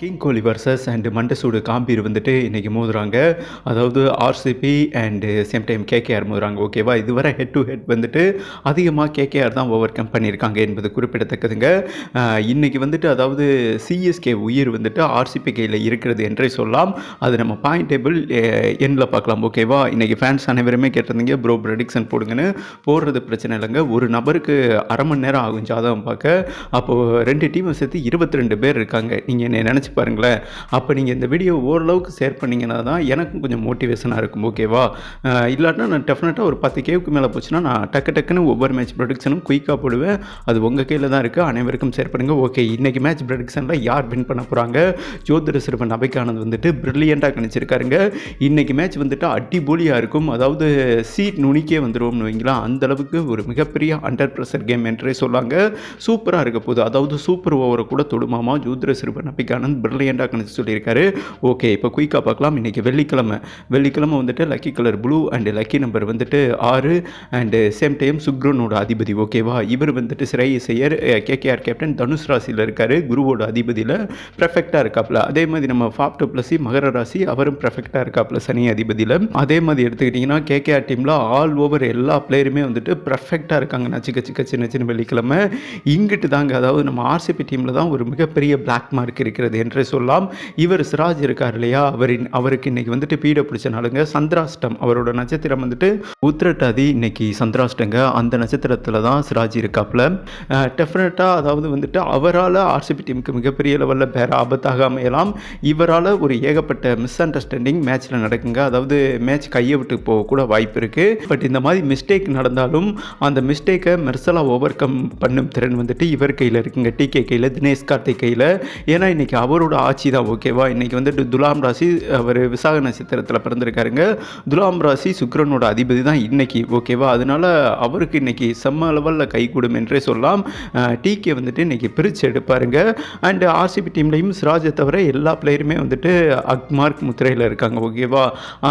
King Kohli versus and மண்டசூடு காம்பீர் வந்துட்டு இன்றைக்கி மோதுறாங்க. அதாவது RCB and same time KKR மோதுறாங்க. ஓகேவா இதுவரை ஹெட் டு ஹெட் வந்துட்டு அதிகமாக கேகேஆர் தான் ஓவர் கம் பண்ணியிருக்காங்க என்பது குறிப்பிடத்தக்கதுங்க. இன்றைக்கி வந்துட்டு அதாவது சிஎஸ்கே உயிர் வந்துட்டு ஆர்சிபி கையில் இருக்கிறது என்றே சொல்லலாம். அது நம்ம பாயிண்ட் டேபிள் எண்ணில் பார்க்கலாம். ஓகேவா இன்றைக்கி ஃபேன்ஸ் அனைவருமே கேட்டிருந்தீங்க. ப்ரோ ப்ரெடிக்ஷன் போடுங்கன்னு. போடுறது பிரச்சனை இல்லைங்க. ஒரு நபருக்கு அரை மணி நேரம் ஆகும் ஜாதகம் பார்க்க. அப்போது ரெண்டு டீமை சேர்த்து இருபத்தி ரெண்டு பேர் இருக்காங்க. நீங்கள் என்ன நினச்சி பாருங்களேன். அப்போ நீங்கள் இந்த வீடியோ ஓரளவுக்கு ஷேர் பண்ணிங்கன்னா தான் எனக்கும் கொஞ்சம் மோட்டிவேஷனாக இருக்கும். ஓகேவா இல்லாட்டினா நான் டெஃபினட்டாக ஒரு பத்து கேவுக்கு மேலே போச்சுன்னா நான் டக்கு டக்குன்னு ஒவ்வொரு மேட்ச் ப்ரொடிக்ஷனும் குயிக்காக போடுவேன். அது உங்கள் கையில் தான் இருக்குது அனைவருக்கும் ஷேர் பண்ணுங்கள் ஓகே இன்றைக்கி மேட்ச் ப்ரொடிக்ஷனில் யார் வின் பண்ண போகிறாங்க ஜோதிட சிறுவன் அபைக்கானது வந்துட்டு ப்ரில்லியண்ட்டாக கணிச்சிருக்காருங்க. இன்றைக்கி மேட்ச் வந்துட்டு அடிபொலியாக இருக்கும். அதாவது சீட் நுனிக்கே வந்துடுவோம்னு வைங்களா? அந்த அளவுக்கு ஒரு மிகப்பெரிய அண்டர் ப்ரெஷர் கேம் என்றே சொல்லாங்க. சூப்பராக இருக்க போகுது. அதாவது சூப்பர் ஓவரை கூட தொடுமாமா? ஜோதிர சிறுவன் அபிகானந்த் பிரில்லியண்டாக கணிச்சு சொல்லியிருக்காரு. ஓகே இப்போ குயிக்காக பார்க்கலாம். இன்றைக்கி வெள்ளிக்கிழமை. வெள்ளிக்கிழமை வந்துட்டு lucky colour blue and lucky number வந்துட்டு ஆறு அண்டு சேம் டைம் சுக்ரனோட அதிபதி ஓகேவா இவர் வந்துட்டு சிறை செய்யர் கேகேஆர் கேப்டன் தனுஷ் ராசியில் இருக்கார். குருவோட அதிபதியில் ப்ரெஃபெக்டாக இருக்காப்புல. அதே மாதிரி நம்ம ஃபாப்டு ப்ளஸி மகர ராசி அவரும் ப்ரெஃபெக்டாக இருக்காப்புல சனி அதிபதியில். அதே மாதிரி எடுத்துக்கிட்டிங்கன்னா கேகேஆர் டீமில் ஆல் ஓவர் எல்லா பிளேயருமே வந்துட்டு ப்ரெஃபெக்டாக இருக்காங்க. நச்சு கச்சு கச்சு நச்சுன்னு வெள்ளிக்கிழமை. இங்கிட்டு தாங்க அதாவது நம்ம ஆர்சிபி டீமில் தான் ஒரு மிகப்பெரிய பிளாக் மார்க் இருக்கிறது. என்று சொல்லலாம் இவர் சிராஜ் இருக்கார் இல்லையா? அவரின் அவருக்கு இன்னைக்கு வந்துட்டு பீட பிடிச்ச நாளுங்க. சந்திராஷ்டம் அவரோட நட்சத்திரம் வந்துட்டு உத்திரட்டாதி இன்னைக்கு சந்திராஷ்டங்க. அந்த நட்சத்திரத்தில் தான் சிராஜ் இருக்காப்புல. டெஃபினட்டாக அதாவது வந்துட்டு அவரால் ஆர்சிபி டீமுக்கு மிகப்பெரிய லெவலில் பேர ஆபத்தாக அமையலாம். இவரால் ஒரு ஏகப்பட்ட மிஸ் அண்டர்ஸ்டாண்டிங் மேட்ச்சில் நடக்குங்க. அதாவது மேட்ச் கையை விட்டு போக கூட வாய்ப்பு இருக்குது பட் இந்த மாதிரி மிஸ்டேக் நடந்தாலும் அந்த மிஸ்டேக்கை மெர்சலாக ஓவர் கம் பண்ணும் திறன் வந்துட்டு இவர் கையில் இருக்குங்க. டி கே கையில் தினேஷ் கார்த்திக் கையில். ஏன்னா இன்னைக்கு அவரோட ஆட்சி தான் ஓகேவா? இன்றைக்கி வந்துட்டு துலாம் ராசி அவர் விசாக நட்சத்திரத்தில் பிறந்திருக்காருங்க. துலாம் ராசி சுக்கரனோட அதிபதி தான் இன்னைக்கு ஓகேவா? அதனால் அவருக்கு இன்றைக்கி செம்ம லெவலில் கை கூடும் என்றே சொல்லலாம். டிகே வந்துட்டு இன்றைக்கி பிரித்து எடுப்பாருங்க. அண்டு ஆர்சிபி டீம்லையும் சிராஜை தவிர எல்லா பிளேயருமே வந்துட்டு அக்மார்க் முத்திரையில் இருக்காங்க ஓகேவா?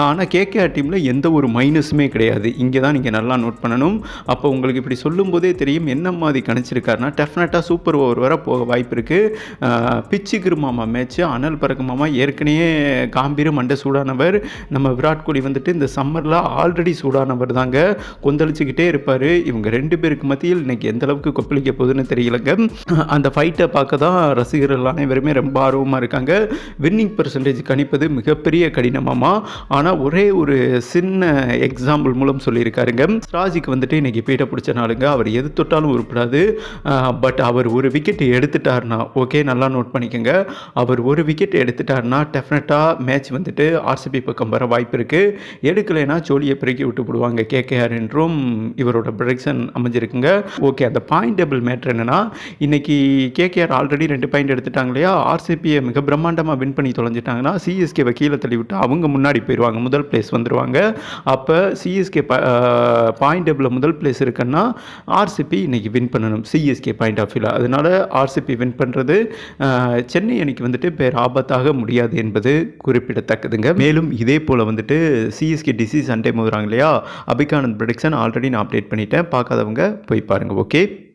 ஆனால் கேகேஆர் டீமில் எந்த ஒரு மைனஸுமே கிடையாது. இங்கே தான் நீங்கள் நல்லா நோட் பண்ணணும். அப்போ உங்களுக்கு இப்படி சொல்லும்போதே தெரியும் என்ன மாதிரி கணிச்சிருக்காருன்னா டெஃபினட்டாக சூப்பர் ஓவர் வர போக வாய்ப்பு இருக்குது கிருமா மாமா மேட்ச்சு அனல் பறக்கு மாமா ஏற்கனவே காம்பீரம் மண்டை சூடானவர். நம்ம விராட் கோலி வந்துட்டு இந்த சம்மரில் ஆல்ரெடி சூடானவர் தாங்க. கொந்தளிச்சுக்கிட்டே இருப்பார். இவங்க ரெண்டு பேருக்கு மத்தியில் இன்னைக்கு எந்த அளவுக்கு கொப்பளிக்க போகுதுன்னு தெரியலங்க. அந்த ஃபைட்டை பார்க்க தான் ரசிகர்கள் அனைவருமே ரொம்ப ஆர்வமாக இருக்காங்க. வின்னிங் பர்சன்டேஜ் கணிப்பது மிகப்பெரிய கடினமாமா ஆனால் ஒரே ஒரு சின்ன எக்ஸாம்பிள் மூலம் சொல்லியிருக்காருங்க. ஸ்ராஜிக்கு வந்துட்டு இன்னைக்கு பீட்டை பிடிச்ச நாளுங்க. அவர் எது தொட்டாலும் உருப்படாது. பட் அவர் ஒரு விக்கெட் எடுத்துட்டார்னா ஓகே நல்லா நோட் பண்ணிக்கோங்க. அவர் ஒரு விக்கெட் எடுத்துட்டார்னா டெஃபினட்டாக மேட்ச் வந்துட்டு ஆர்சிபி பக்கம் வர வாய்ப்பு இருக்குது எடுக்கலைன்னா ஜோலியை பெருக்கி விட்டு போடுவாங்க. கேகேஆர் என்றும் இவரோட ப்ரொடக்ஷன் அமைஞ்சிருக்குங்க. ஓகே அந்த பாயிண்ட் டேபிள் மேட்ரு என்னென்னா இன்னைக்கு கேகேஆர் ஆல்ரெடி ரெண்டு பாயிண்ட் எடுத்துட்டாங்க இல்லையா? ஆர்சிபியை மிக பிரம்மாண்டமாக வின் பண்ணி தொலைஞ்சிட்டாங்கன்னா சிஎஸ்கேவை கீழே தள்ளி விட்டு அவங்க முன்னாடி போயிடுவாங்க முதல் பிளேஸ் வந்துடுவாங்க அப்போ சிஎஸ்கே பாயிண்ட் டேபிளில் முதல் பிளேஸ் இருக்குன்னா ஆர்சிபி இன்னைக்கு வின் பண்ணணும். சிஎஸ்கே பாயிண்ட் ஆஃப் வியூவில் அதனால ஆர்சிபி வின் பண்ணுறது சென்னை அணிக்கு வந்துட்டு பேர் ஆபத்தாக முடியாது என்பது குறிப்பிடத்தக்கதுங்க. மேலும் இதே போல் வந்துட்டு சிஎஸ்கே டிசி சண்டே முதுறாங்க இல்லையா? அபிகானந்த் ப்ரொடக்ஷன் ஆல்ரெடி நான் அப்டேட் பண்ணிட்டேன். பார்க்காதவங்க போய் பாருங்கள் ஓகே